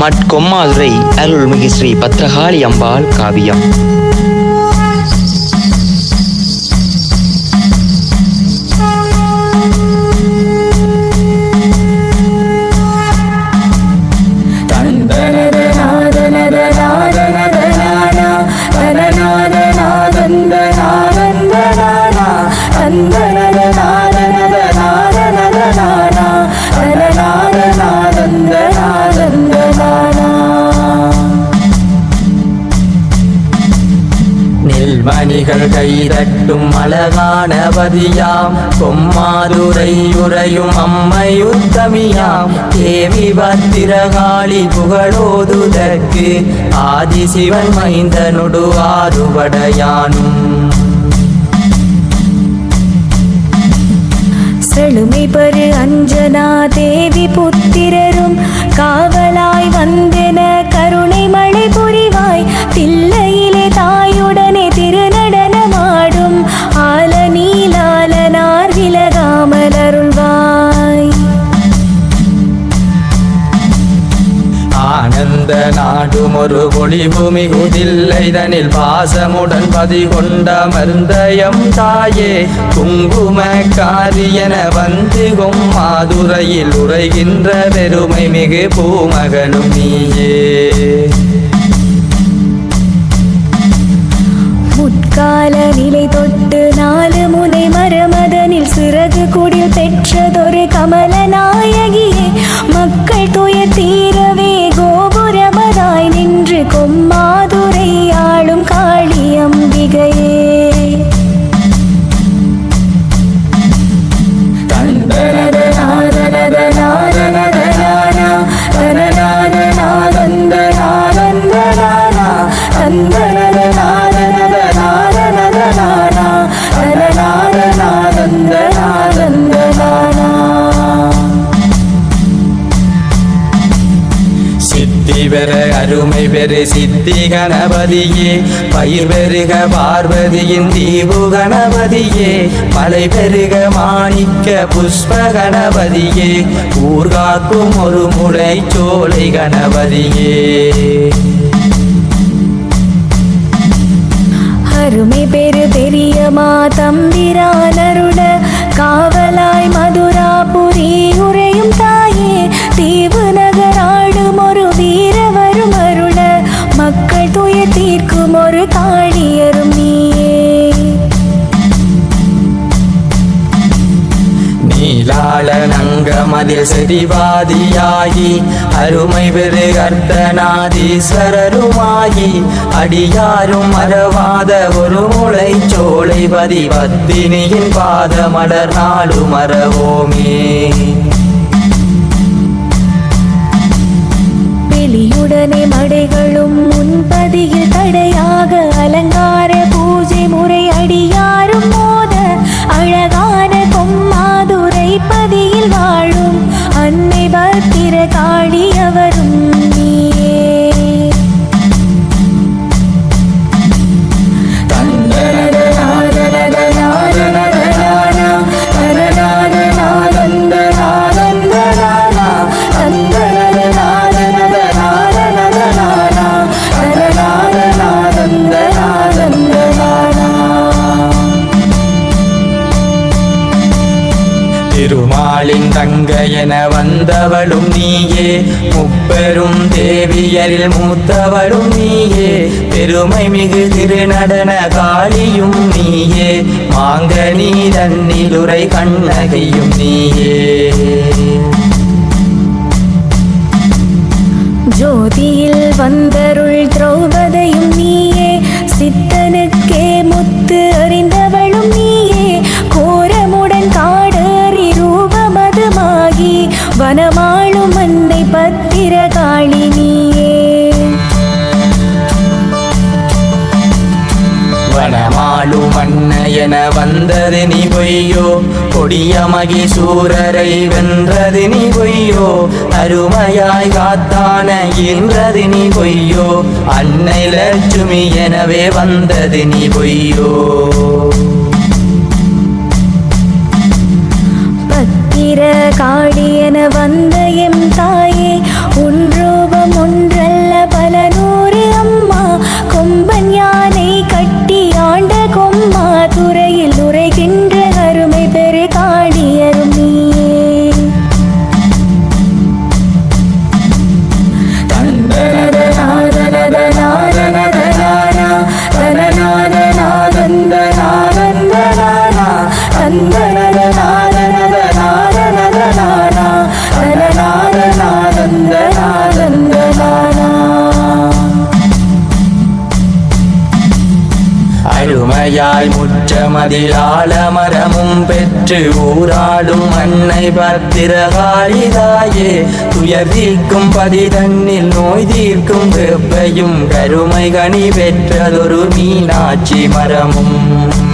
மட்கொம்மாதுரை அருள்மிகு ஸ்ரீ பத்ரகாளி அம்பாள் காவியம் and கைதட்டும் அழகானவதியாம் பொம்மாதுரை கொம்மாதுரை உரையும் அம்மை உத்தமியாம். தேவி வத்திரகாளி புகழோதுதற்கு ஆதிசிவன் மைந்தனொடு ஆறுபடையானும். செழுமை பரு அஞ்சனா தேவி புத்திரரும் காவலாய் வந்தென கருணை மழை புரிவாய் தில்லையிலே தாயுடனே திருநடனமாடும் எந்த நாடும் ஒரு பொழிபூமி குதில்லைதனில் பாசமுடன் பதி கொண்ட மருந்தயம் தாயே. குங்கும காரியன வந்திகும் மாதுரையில் உரைகின்ற பெருமை மிகு பூமகனும் நீயே. முற்கால நிலை தொட்டு நாலு முனை மரமதனில் சிறகு குடில் பெற்றதொரு கமல நாயகியே மக்கள் துயர் தீரவே சித்தி கணபதியே பயிர் பெருக பார்வதியின் தீபு கணபதியே மலை பெருக மாணிக்க புஷ்ப கணபதியே ஊர்காக்கும் ஒரு முளை சோலை கணபதியே. அருமை பெரு பெரியமா தம்பிரானருட காவலாய் மதுராபுரி உரையும் தாயே தீவு நீலாள நங்கமதில் செறிவாதியாகி அருமை பெரு கர்த்தநாதீஸ்வரருமாகி அடியாரும் மறவாத ஒரு முளை சோலை பதி பத்தினியின் பாத நாடு மறவோமே. வெளியுடனே மடைகளும் முன்பதியில் தடையாக அலங்கார திருமாலின் என வந்தவளும் நீயே. முப்பெரும் தேவியரில் மூத்தவளும் நீயே. பெருமை மிகு திருநடன காளியும் நீயே. மாங்க நீ தன்னிலுரை கண்ணகையும் நீயே. வனமாளும் வண்ண என வந்தது நீ பொய்யோ? கொடிய மகிசூரரை வென்றது நீ பொய்யோ? அருமையாய் காத்தான இன்றது நீ பொய்யோ? அன்னை லட்சுமி எனவே வந்தது நீ பொய்யோ? பத்திர காடி என வந்த எம் தாயே உன் ரூபம் உன் மலையாய் முற்றமதிலாள மரமும் பெற்று ஊராடும் மண்ணை பத்திரகாளிதாயே துயர் தீர்க்கும் பதி தன்னில் நோய் தீர்க்கும் வெப்பையும் கருமை கனி பெற்றதொரு மீனாட்சி மரமும்.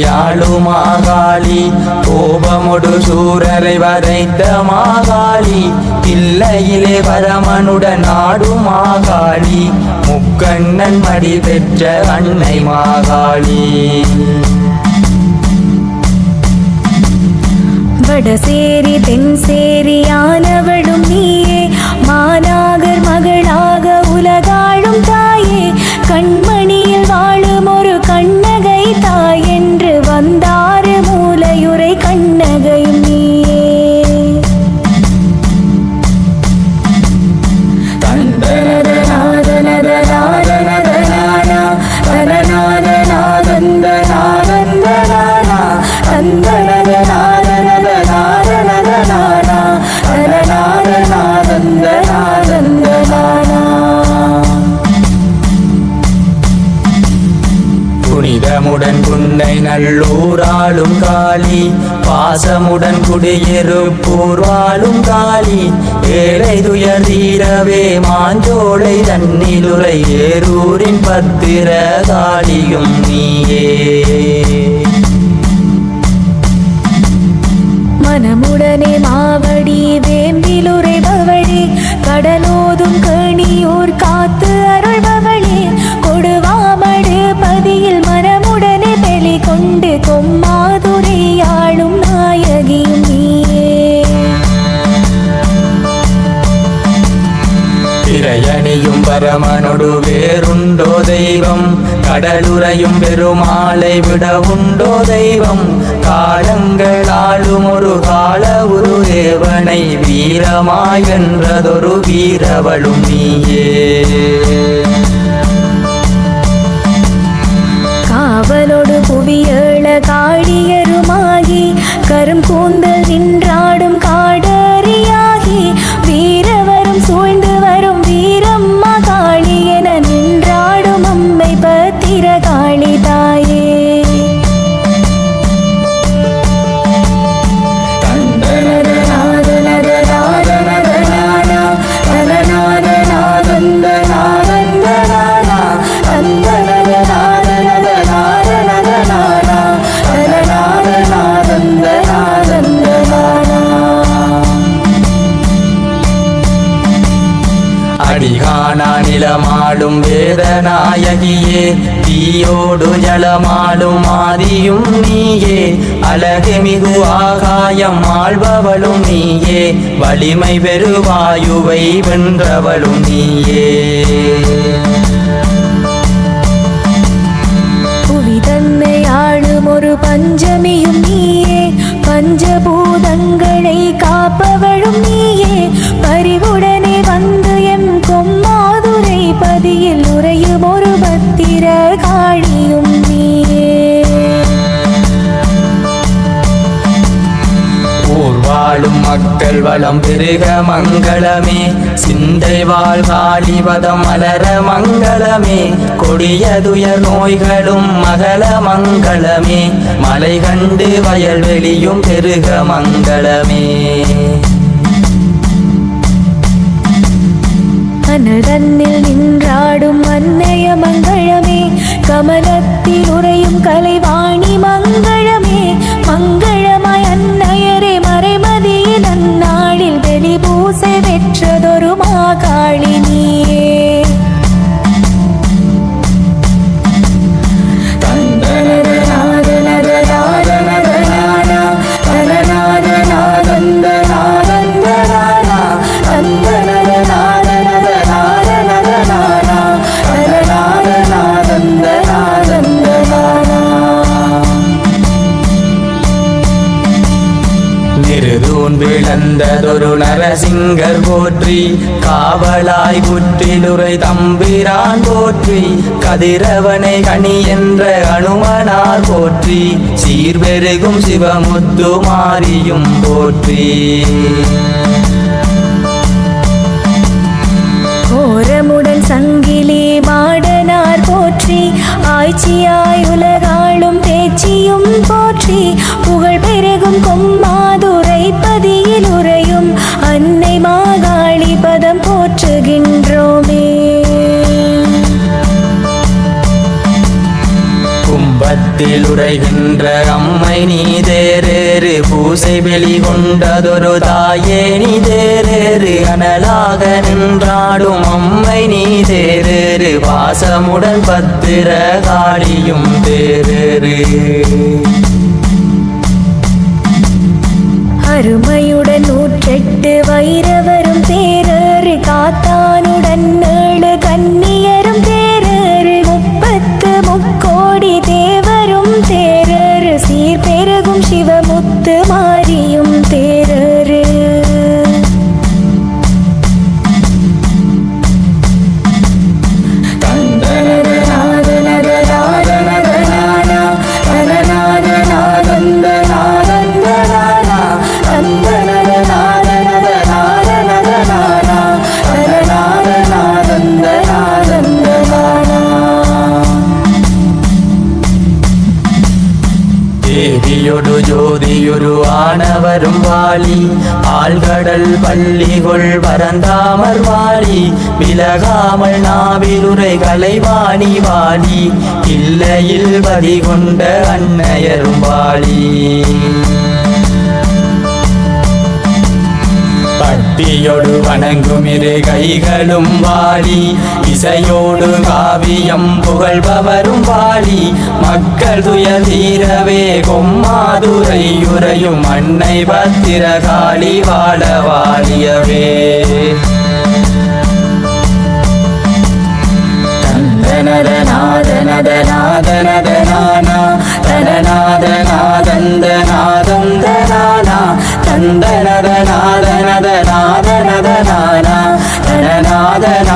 கொண்டெங்களை ஆளுமாகாளி கோபமொடு சூரரை வதைத்த மாகாளி இல்லையிலே பரமனுடன் ஆடும் மாகாளி முக்கண்ணன் மடி பெற்ற அன்னை மாகாளி. வடசேரி தென்சேரி ஆனவளும் நீயே மாநாகர் மகளாக உலகா நல்லூராளும் காளி பாசமுடன் குடியிருப்பூர் வாழும் காளி. ஏழை துயர் தீரவே மாஞ்சோலை தன்னிலுரை ஏரூரின் பத்திர காளியும் நீயே. மனமுடனே மாவடி வேம்பிலுரை பவடி கடலோதும் கணியோர் காத்து அருள் பரமனொடு வேறுண்டோ தெய்வம்? கடலுரையும் பெருமாளை விட உண்டோ தெய்வம்? காலங்களாலும் ஒரு கால ஒரு தேவனை வீரமாய் வென்றதொரு வீரவளும் நீயே. காவலோடு புவியேள காடியருமாகி கரும் கூந்தல் நின்றாடும் ஆடும் வேதநாயகியே தீயோடு ஜலமாடும் மாதியும் நீயே. அழகு மிகு ஆகாயம் ஆழ்பவளும் நீயே. வலிமை பெருவாயுவை வென்றவளும் நீயே. மங்களம் பெருக மங்களமே. சிந்தை வாழ்வாழிவதம் மலர மங்களமே. கொடியதுயர் நோய்களும் மகள மங்களமே. மலை கண்டு வயல்வெளியும் பெருக மங்களமே. அனல் தன்னில் நின்றாடும் அன்னைய மங்களமே. கமலத்தில் உறையும் கலைவாணி மங்களமே. மங்கள முன் விளந்ததொரு நரசிங்கர் போற்றி காவலாய் குற்றிலுரை தம்பிரான் போற்றி கதிரவனை கனி என்ற அனுமனார் போற்றி சீர்பெருகும் சிவமுத்து மாரியும் போற்றி. கோரமுடன் சங்கிலி மாடனார் போற்றி ஆய்ச்சியா உரைகின்ற அம்மை நீ தேரேறு. பூசை வெளி கொண்டதொரு தாயே நீ தேரேறு. அனலாக நின்றாடும் அம்மை நீ தேரேறு. வாசமுடன் பத்திர காளியும் தேரேறு. அருமையுடன் நூற்றெட்டு வைரவரும் தேரேறு. காத்தானுடன் தேவியொடு ஜோதியொரு ஆனவரும் வாலி. ஆழ்கடல் பள்ளிகொள் பரந்தாமர் வாலி விலகாமல் நாவிலுரைகளை வாணி வாலி. இல்லையில் பதிகொண்ட அன்னையரும் வாழி பக்தியோடு வணங்கும் இரு கைகளும் வாழி இசையோடு காவியம் புகழ்பவரும் வாழி மக்கள் துயர் தீரவே கொம்மாதுரை உரையும் அன்னை பத்திரகாளி வாழ வாழியவே. தந்தனதநாதனதநாதனதனானா தனநாதநாதந்தநாதந்தனானா தந்தனதநாதனதநாதனதனானா தனநாதநாதந்தநாதந்தனானா